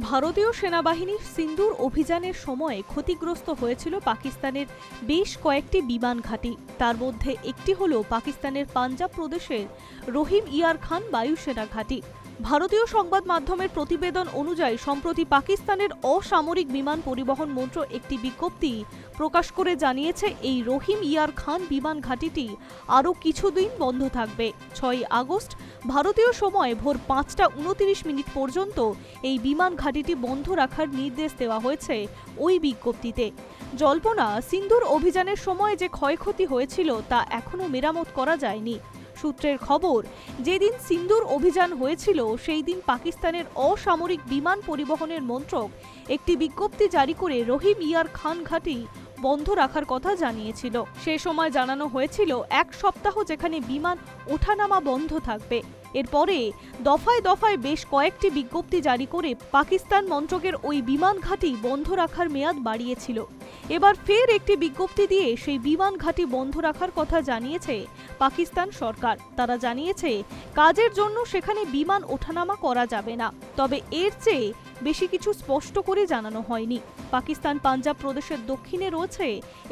ভারতীয় সেনাবাহিনীর সিন্দুর অভিযানের সময় ক্ষতিগ্রস্ত হয়েছিল পাকিস্তানের বেশ কয়েকটি বিমান ঘাঁটি। তার মধ্যে একটি হল পাকিস্তানের পাঞ্জাব প্রদেশের রহিম ইয়ার খান বায়ুসেনা ঘাঁটি। ভারতীয় সংবাদ মাধ্যমের প্রতিবেদন অনুযায়ী, সম্প্রতি পাকিস্তানের অসামরিক বিমান পরিবহন মন্ত্র একটি বিজ্ঞপ্তি প্রকাশ করে জানিয়েছে, এই রহিম ইয়ার খান বিমান ঘাঁটিটি আরও কিছুদিন বন্ধ থাকবে। ছয় আগস্ট, ভারতীয় সময় ভোর পাঁচটা উনতিরিশ মিনিট পর্যন্ত এই বিমান ঘাঁটিটি বন্ধ রাখার নির্দেশ দেওয়া হয়েছে ওই বিজ্ঞপ্তিতে। জল্পনা সিন্ধুর অভিযানের সময় যে ক্ষয়ক্ষতি হয়েছিল তা এখনও মেরামত করা যায়নি। সূত্রের খবর, যেদিন সিন্দুর অভিযান হয়েছিল সেই দিন পাকিস্তানের অসামরিক বিমান পরিবহনের মন্ত্রক একটি বিজ্ঞপ্তি জারি করে রহিম ইয়ার খান ঘাটি বন্ধ রাখার কথা জানিয়েছিল। সে সময় জানানো হয়েছিল, এক সপ্তাহ যেখানে বিমান ওঠানামা বন্ধ থাকবে। এরপরে দফায় দফায় বেশ কয়েকটি বিজ্ঞপ্তি জারি করে পাকিস্তান মন্ত্রকের ওই বিমান ঘাঁটি বন্ধ রাখার মেয়াদ বাড়িয়েছিল। এবার ফের একটি বিজ্ঞপ্তি দিয়ে সেই বিমান ঘাঁটি বন্ধ রাখার কথা জানিয়েছে পাকিস্তান সরকার। তারা জানিয়েছে, কাজের জন্য সেখানে বিমান ওঠানামা করা যাবে না। তবে এর চেয়ে বেশি কিছু স্পষ্ট করে জানানো হয়নি। পাকিস্তান পাঞ্জাব প্রদেশের দক্ষিণে রয়েছে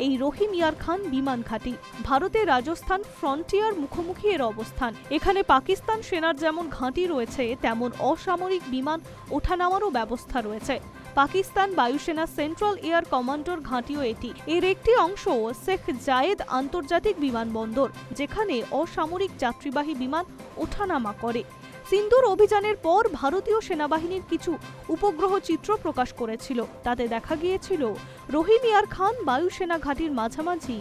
এই রহিম ইয়ার খান বিমান ঘাঁটি। ভারতের রাজস্থান ফ্রন্টিয়ার মুখোমুখি এর অবস্থান। এখানে পাকিস্তান সেনার যেমন ঘাঁটি রয়েছে, তেমন অসামরিক বিমান ওঠানামারও ব্যবস্থা রয়েছে। পাকিস্তান বায়ুসেনা সেন্ট্রাল এয়ার কমান্ডোর ঘাঁটিও এটি। এর একটি অংশ শেখ জায়েদ আন্তর্জাতিক বিমানবন্দর, যেখানে অসামরিক যাত্রীবাহী বিমান ওঠানামা করে। সিন্দুর অভিযানের পর ভারতীয় সেনাবাহিনীর কিছু উপগ্রহ চিত্র প্রকাশ করেছিল। তাতে দেখা গিয়েছিল, রহিম ইয়ার খান বায়ুসেনা ঘাঁটির মাঝামাঝি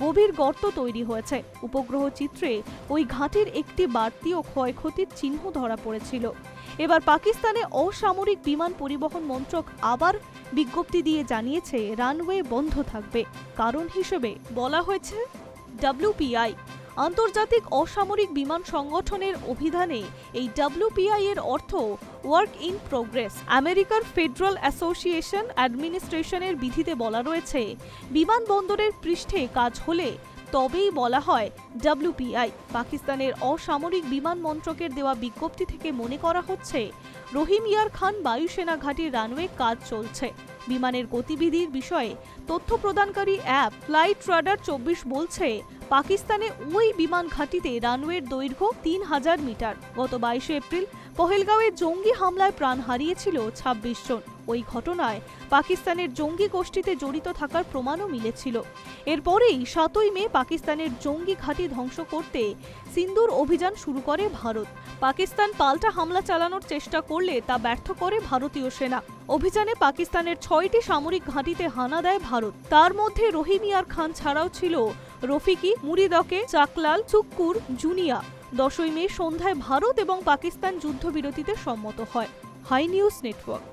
গভীর গর্ত তৈরি হয়েছে। উপগ্রহ চিত্রে ওই ঘাঁটির একটি বাড়তি ও ক্ষয়ক্ষতির চিহ্ন ধরা পড়েছিল। এবার পাকিস্তানে অসামরিক বিমান পরিবহন মন্ত্রক আবার বিজ্ঞপ্তি দিয়ে জানিয়েছে, রানওয়ে বন্ধ থাকবে। কারণ হিসেবে বলা হয়েছে, ডাব্লিউপিআই। আন্তর্জাতিক অসামরিক বিমান সংগঠনের অভিধানে এই ডাব্লিউপিআই এর অর্থ ওয়ার্ক ইন প্রোগ্রেস আমেরিকার ফেডারেল অ্যাসোসিয়েশন অ্যাডমিনিস্ট্রেশনের বিধিতে বলা রয়েছে বিমানবন্দরের পৃষ্ঠে কাজ হলে তবেই বলা হয় ডাব্লিউপিআই পাকিস্তানের অসামরিক বিমান মন্ত্রকের দেওয়া বিজ্ঞপ্তি থেকে মনে করা হচ্ছে, রহিম ইয়ার খান বায়ুসেনা ঘাটির রানওয়ে কাজ চলছে। বিমানের গতিবিধির বিষয়ে তথ্য প্রদানকারী অ্যাপ ফ্লাইট রাডার চব্বিশ বলছে, পাকিস্তানে ওই বিমান ঘাঁটিতে রানওয়ের দৈর্ঘ্য তিন হাজার মিটার। গত বাইশে এপ্রিল পহেলগাঁওয়ে জঙ্গি হামলায় প্রাণ হারিয়েছিল ছাব্বিশ জন। ওই ঘটনায় পাকিস্তানের জঙ্গি গোষ্ঠীতে জড়িত থাকার প্রমাণও মিলেছিল। এরপরেই সাতই মে পাকিস্তানের জঙ্গি ঘাঁটি ধ্বংস করতে সিন্দুর অভিযান শুরু করে ভারত। পাকিস্তান পাল্টা হামলা চালানোর চেষ্টা করলে তা ব্যর্থ করে ভারতীয় সেনা। অভিযানে পাকিস্তানের ছয়টি সামরিক ঘাঁটিতে হানা দেয় ভারত। তার মধ্যে রহিমিয়ার খান ছাড়াও ছিল রফিকি, মুরিদকে, চাকলাল, চুক্কুর, জুনিয়া। দশই মে সন্ধ্যায় ভারত এবং পাকিস্তান যুদ্ধবিরতিতে সম্মত হয়। Hi news network.